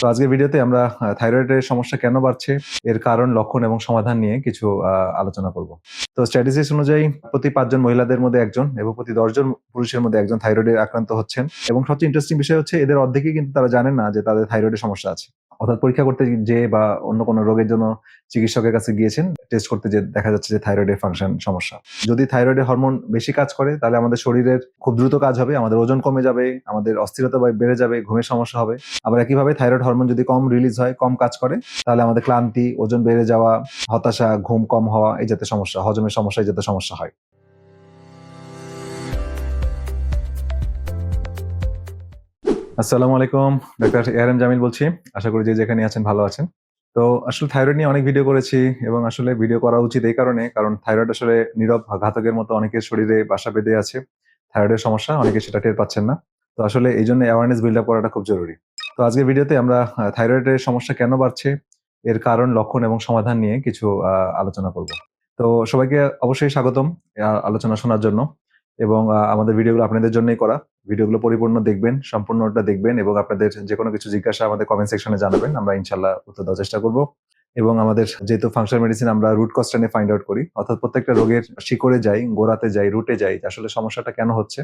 তো আজকের ভিডিওতে আমরা থাইরয়েডের সমস্যা কেন বাড়ছে, এর কারণ, লক্ষণ এবং সমাধান নিয়ে কিছু আলোচনা করব। তো স্ট্র্যাটেজিস অনুযায়ী, প্রতি পাঁচজন মহিলাদের মধ্যে একজন এবং প্রতি দশজন পুরুষের মধ্যে একজন থাইরয়েডে আক্রান্ত হচ্ছেন। এবং সবচেয়ে ইন্টারেস্টিং বিষয় হচ্ছে, এদের অর্ধেকই কিন্তু তারা জানেন না যে তাদের থাইরয়েডের সমস্যা আছে। অর্থাৎ পরীক্ষা করতে যে বা অন্য কোনো রোগের জন্য চিকিৎসকের কাছে গিয়েছেন টেস্ট করতে যে দেখা যাচ্ছে যে থাইরয়েডের ফাংশন সমস্যা। যদি থাইরয়েডের হরমোন বেশি কাজ করে, তাহলে আমাদের শরীরের খুব দ্রুত কাজ হবে, আমাদের ওজন কমে যাবে, আমাদের অস্থিরতা বেড়ে যাবে, ঘুমের সমস্যা হবে। আবার একইভাবে থাইরয়েড হরমোন যদি কম রিলিজ হয়, কম কাজ করে, তাহলে আমাদের ক্লান্তি, ওজন বেড়ে যাওয়া, হতাশা, ঘুম কম হওয়া, এই জাতীয় সমস্যা, হজমের সমস্যা, এই জাতীয় সমস্যা হয়। আসসালামু আলাইকুম, ডাক্তার এআর এম জামিল বলছি। আশা করি যে যেখানে আছেন ভালো আছেন। তো আসলে থাইরয়েড নিয়ে অনেক ভিডিও করেছি এবং আসলে ভিডিও করা উচিত এই কারণে, কারণ থাইরয়েড আসলে নীরব ঘাতকের মতো অনেকের শরীরে বাসা বেঁধে আছে। থাইরয়েডের সমস্যা, অনেকে সেটা টের পাচ্ছেন না। তো আসলে এই জন্য অ্যাওয়ারনেস বিল্ড আপ করাটা খুব জরুরি। তো আজকের ভিডিওতে আমরা থাইরয়েডের সমস্যা কেন বাড়ছে, এর কারণ, লক্ষণ এবং সমাধান নিয়ে কিছু আলোচনা করব। তো সবাইকে অবশ্যই স্বাগতম আলোচনা শোনার জন্য এবং আমাদের ভিডিওগুলো আপনাদের জন্যই করা। ভিডিওগুলো পরিপূর্ণ দেখবেন, সম্পূর্ণটা দেখবেন এবং আপনাদের যে কোনো কিছু জিজ্ঞাসা আমাদের কমেন্ট সেকশনে জানাবেন, আমরা ইনশাল্লাহ উত্তর দেওয়ার চেষ্টা করব। এবং আমাদের যেহেতু ফাংশন মেডিসিন আমরা রুট কজটা নিয়ে ফাইন্ড আউট করি, অর্থাৎ প্রত্যেকটা রোগের শিকড়ে যাই, গোড়াতে যাই রুটে যাই আসলে সমস্যাটা কেন হচ্ছে,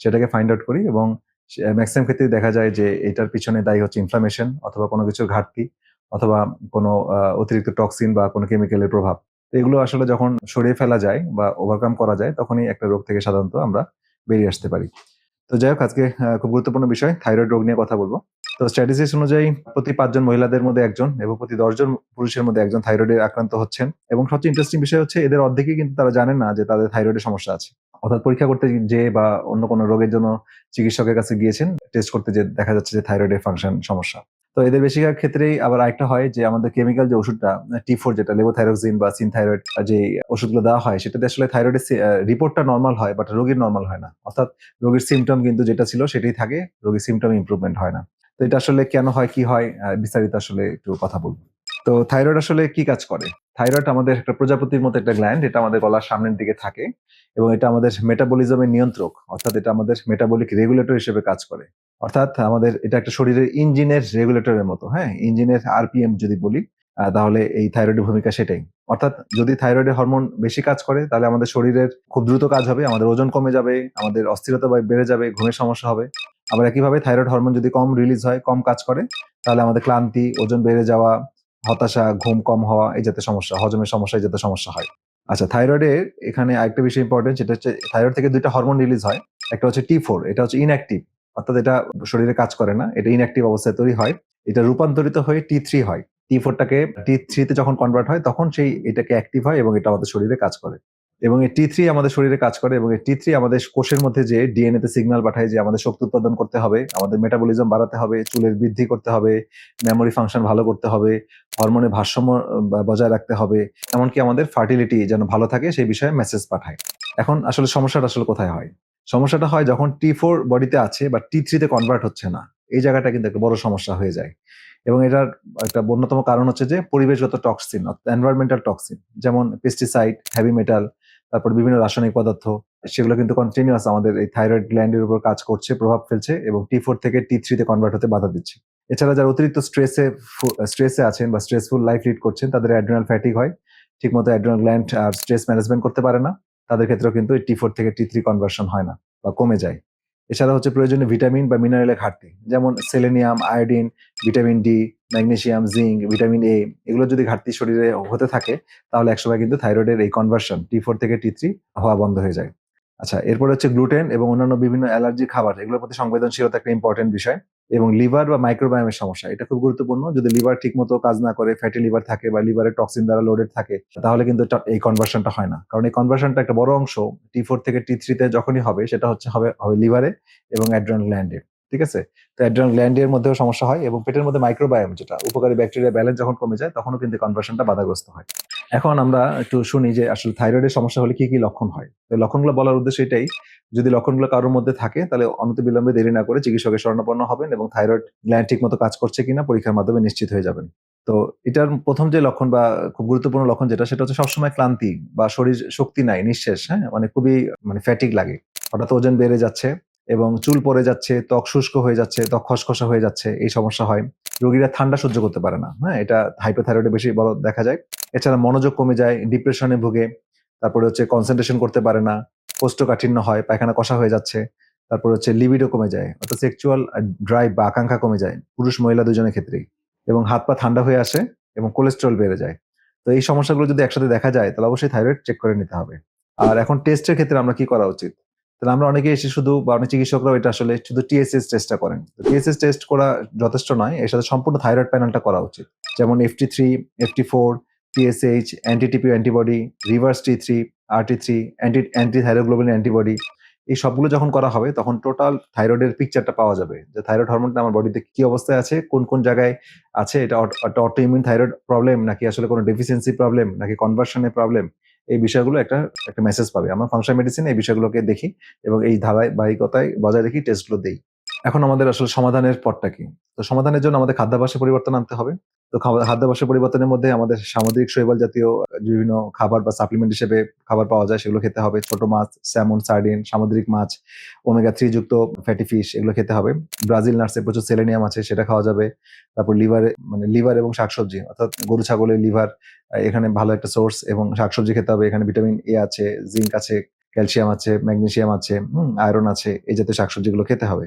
সেটাকে ফাইন্ড আউট করি এবং ম্যাক্সিমাম ক্ষেত্রে দেখা যায় যে এটার পিছনে দায়ী হচ্ছে ইনফ্লামেশন অথবা কোনো কিছুর ঘাটতি অথবা কোনো অতিরিক্ত টক্সিন বা কোনো কেমিক্যালের প্রভাব। এগুলো আসলে যখন সরিয়ে ফেলা যায় বা ওভারকাম করা যায়, তখনই একটা রোগ থেকে সাধারণত আমরা বেরিয়ে আসতে পারি। তো যাই হোক, আজকে খুব গুরুত্বপূর্ণ বিষয়, থাইরয়েড রোগ নিয়ে কথা বলব। তো স্ট্র্যাটেজিস অনুযায়ী প্রতি পাঁচজন মহিলাদের মধ্যে একজন এবং প্রতি দশজন পুরুষের মধ্যে একজন থাইরয়েডে আক্রান্ত হচ্ছেন এবং সবচেয়ে ইন্টারেস্টিং বিষয় হচ্ছে এদের অর্ধেকই কিন্তু তারা জানেন না যে তাদের থাইরয়েডের সমস্যা আছে। অর্থাৎ পরীক্ষা করতে যে বা অন্য কোনো রোগের জন্য চিকিৎসকের কাছে গিয়েছেন টেস্ট করতে যে দেখা যাচ্ছে যে থাইরয়েডের ফাংশন সমস্যা। তো এদের বেশিরভাগ ক্ষেত্রেই আবার আরেকটা হয় যে আমাদের কেমিক্যাল যে ওষুধটা টি ফোর যেটা লেবোথাইরোক্সিন বা সিনথাইরয়েড যে ওষুধগুলো দেওয়া হয়, সেটাতে আসলে থাইরয়েডের রিপোর্টটা নর্মাল হয় বাট রোগীর নর্মাল হয় না। অর্থাৎ রোগীর সিমটম কিন্তু যেটা ছিল সেটাই থাকে, রোগীর সিমটম ইমপ্রুভমেন্ট হয় না। তো এটা আসলে কেন হয়, কি হয় বিস্তারিত আসলে একটু কথা বলব। তো থাইরয়েড আসলে কি কাজ করে? থাইরয়েড আমাদের একটা প্রজাপতির মতো একটা গ্ল্যান্ড এটা আমাদের গলার সামনের দিকে থাকে এবং এটা আমাদের মেটাবলিজমের নিয়ন্ত্রক, অর্থাৎ এটা আমাদের মেটাবলিক রেগুলেটর হিসেবে কাজ করে। অর্থাৎ আমাদের এটা একটা শরীরের ইঞ্জিনের রেগুলেটরের মতো হ্যাঁ? ইঞ্জিনের আরপিএম যদি বলি তাহলে এই থাইরয়েডের ভূমিকা সেটাই। অর্থাৎ যদি থাইরয়েডের হরমোন বেশি কাজ করে, তাহলে আমাদের শরীরের খুব দ্রুত কাজ হবে, আমাদের ওজন কমে যাবে, আমাদের অস্থিরতা বেড়ে যাবে, ঘুমের সমস্যা হবে। আবার একইভাবে থাইরয়েড হরমোন যদি কম রিলিজ হয়, কম কাজ করে, তাহলে আমাদের ক্লান্তি, ওজন বেড়ে যাওয়া হতাশা, ঘুম কম হওয়া, এই যাতে সমস্যা, হজমের সমস্যা, এই জাতীয় সমস্যা হয়। আচ্ছা থাইরয়েডের এখানে আরেকটা বিষয় ইম্পর্টেন্ট সেটা হচ্ছে থাইরয়েড থেকে দুইটা হরমোন রিলিজ হয়। একটা হচ্ছে টি ফোর এটা হচ্ছে ইনঅ্যাক্টিভ অর্থাৎ এটা শরীরে কাজ করে না, এটা ইনঅ্যাক্টিভ অবস্থায় তৈরি হয়। এটা রূপান্তরিত হয়ে টি থ্রি হয়। টি ফোরটাকে টি থ্রিতে যখন কনভার্ট হয়, তখন সেই এটাকে অ্যাক্টিভ হয় এবং এটা আমাদের শরীরে কাজ করে। এবং এই টি থ্রি আমাদের শরীরে কাজ করে এবং এই টি থ্রি আমাদের কোষের মধ্যে যে ডিএনএ তে সিগন্যাল পাঠায় যে আমাদের শক্তি উৎপাদন করতে হবে, আমাদের মেটাবলিজম বাড়াতে হবে, চুলের বৃদ্ধি করতে হবে মেমোরি ফাংশন ভালো করতে হবে হরমোনের ভারসাম্য বজায় রাখতে হবে, এমনকি আমাদের ফার্টিলিটি যেন ভালো থাকে সেই বিষয়ে মেসেজ পাঠায়। এখন আসলে সমস্যাটা আসলে কোথায় হয়? সমস্যাটা হয় যখন টি ফোর বডিতে আছে বা টি থ্রিতে কনভার্ট হচ্ছে না, এই জায়গাটা কিন্তু একটা বড় সমস্যা হয়ে যায়। এবং এটার একটা অন্যতম কারণ হচ্ছে যে পরিবেশগত টক্সিন অর্থাৎ এনভায়রনমেন্টাল টক্সিন যেমন পেস্টিসাইড হেভি মেটাল তারপর বিভিন্ন রাসায়নিক পদার্থ, সেগুলো কিন্তু কন্টিনিউয়াস আমাদের এই থাইরয়েড গ্ল্যান্ডের উপর কাজ করছে, প্রভাব ফেলছে এবং টি ফোর থেকে টি থ্রিতে কনভার্ট হতে বাধা দিচ্ছে। এছাড়া যারা অতিরিক্ত স্ট্রেসে স্ট্রেসে আছেন বা স্ট্রেসফুল লাইফ লিড করছেন, তাদের অ্যাড্রিনাল ফ্যাটিক হয়। ঠিকমতো অ্যাড্রিনাল গ্ল্যান্ড আর স্ট্রেস ম্যানেজমেন্ট করতে পারে না। তাদের ক্ষেত্রেও কিন্তু টি ফোর থেকে টি থ্রি কনভার্সন হয় না বা কমে যায়। এছাড়া হচ্ছে প্রয়োজনীয় ভিটামিন বা মিনারেলের ঘাটতি, যেমন selenium iodine vitamin D magnesium zinc vitamin A এগুলো যদি ঘাটতি শরীরে হতে থাকে, তাহলে একসময় কিন্তু থাইরয়েডের এই কনভার্সন টি ফোর থেকে টি থ্রি হওয়া বন্ধ হয়ে যায়। আচ্ছা এরপর হচ্ছে গ্লুটেন এবং অন্যান্য বিভিন্ন অ্যালার্জি খাবার, এগুলোর প্রতি সংবেদনশীলতা একটা ইম্পর্টেন্ট বিষয়। এবং লিভার বা মাইক্রোবায়োমের সমস্যা, এটা খুব গুরুত্বপূর্ণ। যদি লিভার ঠিক মতো কাজ না করে ফ্যাটি লিভার থাকে বা লিভারের টক্সিন দ্বারা লোডেড থাকে, তাহলে কিন্তু এই কনভার্সনটা হয় না। কারণ এই কনভার্সনটা একটা বড় অংশ টি ফোর থেকে টি থ্রিতে যখনই হবে, সেটা হচ্ছে হবে হবে লিভারে এবং অ্যাড্রান গ্ল্যান্ডে ঠিক আছে? তো অ্যাড্রান গ্ল্যান্ডের মধ্যেও সমস্যা হয় এবং পেটের মধ্যে মাইক্রোবায়োম যেটা উপকারী ব্যাকটেরিয়া ব্যালেন্স যখন কমে যায়, তখনও কিন্তু কনভার্সনটা বাধাগ্রস্ত হয়। এখন আমরা একটু শুনি যে আসলে থাইরয়েডের সমস্যা হলে কি কি লক্ষণ হয়? তো লক্ষণগুলো বলার উদ্দেশ্য এটাই, যদি লক্ষণগুলো কারোর মধ্যে থাকে, তাহলে অনতি বিলম্বে দেরি না করে চিকিৎসকের শরণাপন্ন হবেন এবং থাইরয়েড গ্ল্যান্ড ঠিক মতো কাজ করছে কিনা পরীক্ষার মাধ্যমে নিশ্চিত হয়ে যাবেন। তো এটার প্রথম যে লক্ষণ বা খুব গুরুত্বপূর্ণ লক্ষণ যেটা, সেটা হচ্ছে সবসময় ক্লান্তি বা শরীর শক্তি নাই, নিঃশেষ হ্যাঁ? মানে খুবই মানে ফ্যাটিক লাগে। হঠাৎ ওজন বেড়ে যাচ্ছে এবং চুল পড়ে যাচ্ছে, ত্বক শুষ্ক হয়ে যাচ্ছে, ত্বক খসখসা হয়ে যাচ্ছে, এই সমস্যা হয়। রোগীরা ঠান্ডা সহ্য করতে পারে না। হ্যাঁ এটা হাইপোথাইরয়েডে বেশি বড় দেখা যায়। এছাড়া মনোযোগ কমে যায় ডিপ্রেশনে ভুগে, তারপরে হচ্ছে কনসেন্ট্রেশন করতে পারে না, কোষ্ঠকাঠিন্য হয়, পায়খানা কষা হয়ে যাচ্ছে, তারপর হচ্ছে লিবিডো কমে যায়, অর্থাৎ সেক্সুয়াল ড্রাইভ বা আকাঙ্ক্ষা কমে যায়, পুরুষ মহিলা দুজনের ক্ষেত্রেই, এবং হাত পা ঠান্ডা হয়ে আসে এবং কোলেস্ট্রল বেড়ে যায়। তো এই সমস্যাগুলো যদি একসাথে দেখা যায়, তাহলে অবশ্যই থাইরয়েড চেক করে নিতে হবে। আর এখন টেস্টের ক্ষেত্রে আমরা কি করা উচিত? তাহলে আমরা অনেকে এসে শুধু বা অনেক চিকিৎসকরাও এটা আসলে শুধু টিএসএস টেস্টটা করেন। টিএসএস টেস্ট করা যথেষ্ট নয়, এর সাথে সম্পূর্ণ থাইরয়েড প্যানেলটা করা উচিত। যেমন FT three FT four TSH anti TPO antibody reverse T three RT three anti anti thyroglobulin antibody এই সবগুলো যখন করা হবে, তখন টোটাল থাইরয়েডের পিকচারটা পাওয়া যাবে যে থাইরয়েড হরমোনটা আমার বডিতে কি অবস্থায় আছে, কোন কোন জায়গায় আছে, এটা অটো ইমিউন থাইরয়েড প্রবলেম নাকি আসলে কোনো ডেফিসিয়েন্সি প্রবলেম নাকি কনভার্সনের প্রবলেম এই বিষয়গুলো একটা একটা মেসেজ পাবে। আমরা ফাংশন মেডিসিন এই বিষয়গুলোকে দেখি এবং এই ধারাবাহিকতায় বজায় রেখে টেস্টগুলো দিই। এখন আমাদের আসলে সমাধানের পথটা কি? তো সমাধানের জন্য আমাদের খাদ্যাভ্যাসে পরিবর্তন আনতে হবে। তো খাদ্যাভ্যাসের পরিবর্তনের মধ্যে আমাদের সামুদ্রিক শৈবাল জাতীয় বিভিন্ন খাবার বা সাপ্লিমেন্ট হিসেবে খাবার পাওয়া যায়, সেগুলো খেতে হবে। ছোট মাছ স্যামন সার্ডিন সামুদ্রিক মাছ ওমেগা থ্রি যুক্ত ফ্যাটি ফিশ এগুলো খেতে হবে। ব্রাজিল নার্সে প্রচুর সেলেনিয়াম আছে, সেটা খাওয়া যাবে। তারপর লিভারে মানে লিভার এবং শাকসবজি, অর্থাৎ গরু, ছাগলের লিভার এখানে ভালো একটা সোর্স এবং শাকসবজি খেতে হবে। এখানে ভিটামিন এ আছে জিঙ্ক আছে ক্যালসিয়াম আছে ম্যাগনেসিয়াম আছে, হুম আয়রন আছে, এই জাতীয় শাকসবজিগুলো খেতে হবে।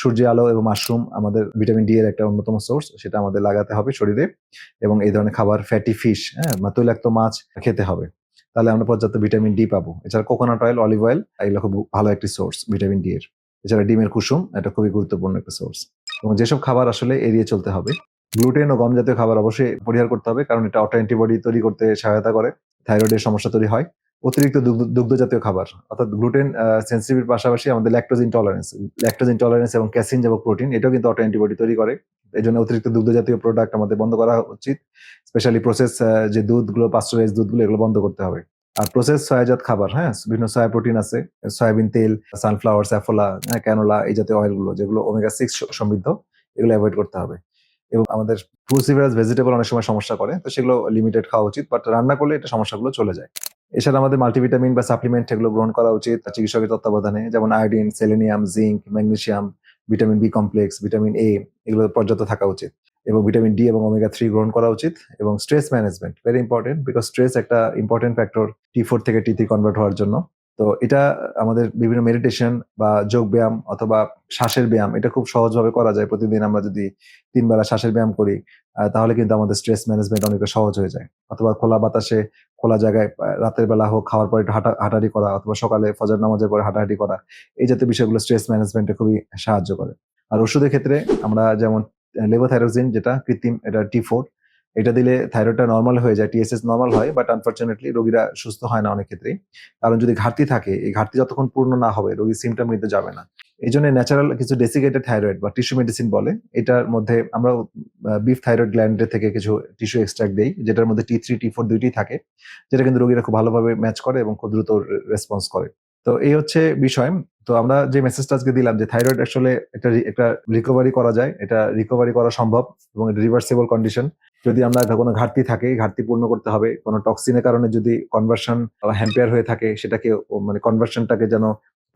সূর্যের আলো এবং মাশরুম আমাদের ভিটামিন ডি এর একটা অন্যতম সোর্স সেটা আমাদের লাগাতে হবে শরীরে এবং এই ধরনের খাবার ফ্যাটি ফিশ হ্যাঁ তৈলাক্ত মাছ খেতে হবে। তাহলে আমরা পর্যাপ্ত ভিটামিন ডি পাবো। এছাড়া কোকোনাট অয়েল অলিভ অয়েল এগুলো খুব ভালো একটি সোর্স ভিটামিন ডি এর। এছাড়া ডিমের কুসুম, এটা খুবই গুরুত্বপূর্ণ একটা সোর্স এবং যেসব খাবার আসলে এড়িয়ে চলতে হবে গ্লুটেন ও গম জাতীয় খাবার অবশ্যই পরিহার করতে হবে, কারণ এটা অটো অ্যান্টিবডি তৈরি করতে সহায়তা করে থাইরয়েডের সমস্যা তৈরি হয়। অতিরিক্ত দুগ্ধ- জাতীয় খাবার, অর্থাৎ গ্লুটেন সেন্সিটিভির পাশাপাশি আমাদের ল্যাকটোজ ইনটলারেন্স ল্যাকটোজ ইনটলারেন্স এবং ক্যাসিন এবং প্রোটিন এটাও কিন্তু অটো অ্যান্টিবডি তৈরি করে। এই জন্য অতিরিক্ত দুগ্ধ জাতীয় প্রোডাক্ট আমাদের বন্ধ করা উচিত স্পেশালি প্রসেস যে দুধগুলো পাস্টারাইজ দুধগুলো এগুলো বন্ধ করতে হবে। আর প্রসেস সয়াজাত খাবার হ্যাঁ বিভিন্ন সয়া প্রোটিন আছে সয়াবিন তেল সানফ্লাওয়ার স্যাফোলা হ্যাঁ ক্যানোলা এই জাতীয় অয়েলগুলো যেগুলো ওমেগা সিক্স সমৃদ্ধ, এগুলো অ্যাভয়েড করতে হবে। এবং আমাদের ফ্রুসিভারাস ভেজিটেবল অনেক সময় সমস্যা করে, তো সেগুলো লিমিটেড খাওয়া উচিত বাট রান্না করলে এটা সমস্যাগুলো চলে যায়। এছাড়া আমাদের মাল্টিভিটামিন বা সাপ্লিমেন্ট এগুলো গ্রহণ করা উচিত। চিকিৎসকের তত্ত্বাবধানে, যেমন iodine selenium zinc magnesium vitamin B complex vitamin A এগুলো পর্যাপ্ত থাকা উচিত। এবং ভিটামিন ডি এবং ওমেগা থ্রি গ্রহণ করা উচিত। এবং stress management very important because stress একটা ইম্পর্টেন্ট ফ্যাক্টর টি ফোর থেকে টি থ্রি কনভার্ট হওয়ার জন্য। তো এটা আমাদের বিভিন্ন মেডিটেশন বা যোগ ব্যায়াম অথবা শ্বাসের ব্যায়াম, এটা খুব সহজভাবে করা যায়। প্রতিদিন আমরা যদি তিন বেলা শ্বাসের ব্যায়াম করি তাহলে কিন্তু আমাদের স্ট্রেস ম্যানেজমেন্ট অনেকটা সহজ হয়ে যায়। অথবা খোলা বাতাসে, খোলা জায়গায় রাতের বেলা হোক, খাওয়ার পরে একটু হাঁটা, হাঁটাহাঁটি করা, অথবা সকালে ফজর নামাজের পরে হাঁটাহাঁটি করা, এই জাতীয় বিষয়গুলো স্ট্রেস ম্যানেজমেন্টে খুবই সাহায্য করে। আর ওষুধের ক্ষেত্রে আমরা যেমন লেভোথাইরোজিন যেটা, কৃত্রিম, এটা টি ফোর এটা দিলে থাইরয়েডটা নর্মাল হয়ে যায় টিএসএস নর্মাল হয় বাট আনফর্চুনেটলি রোগীরা সুস্থ হয় না অনেক ক্ষেত্রেই। কারণ যদি ঘাটতি থাকে, এই ঘাটতি যতক্ষণ পূর্ণ না হবে রোগী সিমটম নিতে যাবে না। এই জন্য ন্যাচারাল কিছু ডেসিকেটেড থাইরয়েড বা টিস্যু মেডিসিন বলে, এটার মধ্যে আমরা বিফ থাইরয়েড গ্ল্যান্ডের থেকে কিছু টিস্যু এক্সট্রাক্ট দেই, যেটার মধ্যে টি থ্রি টি ফোর দুইটি থাকে, যেটা কিন্তু রোগীরা খুব ভালোভাবে ম্যাচ করে এবং খুব দ্রুত রেসপন্স করে। তো এই হচ্ছে বিষয়। তো আমরা যে মেসেজটা আজকে দিলাম যে থাইরয়েড আসলে একটা একটা রিকভারি করা যায়, এটা রিকভারি করা সম্ভব এবং রিভার্সিবল কন্ডিশন যদি আমরা কোনো ঘাটতি থাকে ঘাটতি পূর্ণ করতে হবে, কোনো টক্সিনের কারণে যদি কনভার্সন হ্যাম্পেয়ার হয়ে থাকে, সেটাকে মানে কনভার্সনটাকে যেন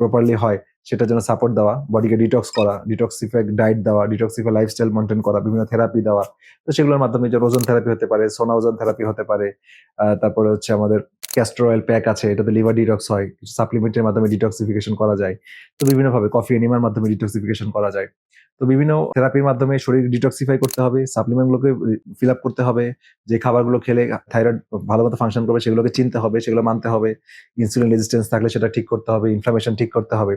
প্রপারলি হয়, সেটা যেন সাপোর্ট দেওয়া বডিকে ডিটক্স করা ডিটক্সিফাই ডায়েট দেওয়া ডিটক্সিফাই লাইফস্টাইল মেনটেন করা, বিভিন্ন থেরাপি দেওয়া। তো সেগুলোর মাধ্যমে যে ওজন থেরাপি হতে পারে সোনা ওজন থেরাপি হতে পারে তারপরে হচ্ছে আমাদের ক্যাস্টর অয়েল প্যাক আছে, এটাতে লিভার ডিটক্স হয়, কিছু সাপ্লিমেন্টের মাধ্যমে ডিটক্সিফিকেশন করা যায়। তো বিভিন্নভাবে কফি এনিমার মাধ্যমে ডিটক্সিফিকেশন করা যায়। তো বিভিন্ন থেরাপির মাধ্যমে শরীর ডিটক্সিফাই করতে হবে সাপ্লিমেন্টগুলোকে ফিল আপ করতে হবে, যে খাবারগুলো খেলে থাইরয়েড ভালো মতো ফাংশন করবে সেগুলোকে চিনতে হবে, সেগুলো মানতে হবে ইনসুলিন রেজিস্ট্যান্স থাকলে সেটা ঠিক করতে হবে ইনফ্লামেশন ঠিক করতে হবে।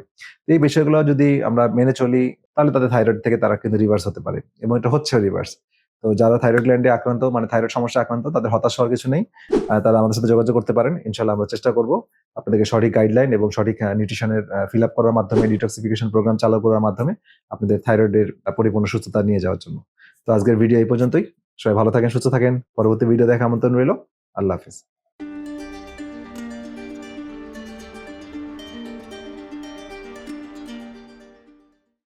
এই বিষয়গুলো যদি আমরা মেনে চলি, তাহলে তাদের থাইরয়েড থেকে তারা কিন্তু রিভার্স হতে পারে এবং এটা হচ্ছে রিভার্স তো যারা থাইরয়েড গ্ল্যান্ডে আক্রান্ত মানে থাইরয়েড সমস্যা আক্রান্ত, তাদের হতাশ হওয়ার কিছু নেই। তারা আমাদের সাথে যোগাযোগ করতে পারেন। ইনশাল্লাহ আমরা চেষ্টা করব আপনাদেরকে সঠিক গাইডলাইন এবং সঠিক নিউট্রিশনের ফিল আপ করার মাধ্যমে ডিটক্সিফিকেশন প্রোগ্রাম চালু করার মাধ্যমে আপনাদের থাইরয়েডের পরিপূর্ণ সুস্থতা নিয়ে যাওয়ার জন্য। তো আজকের ভিডিও এই পর্যন্তই। সবাই ভালো থাকেন, সুস্থ থাকেন। পরবর্তী ভিডিও দেখা আমন্ত্রণ রইল। আল্লাহ হাফিজ।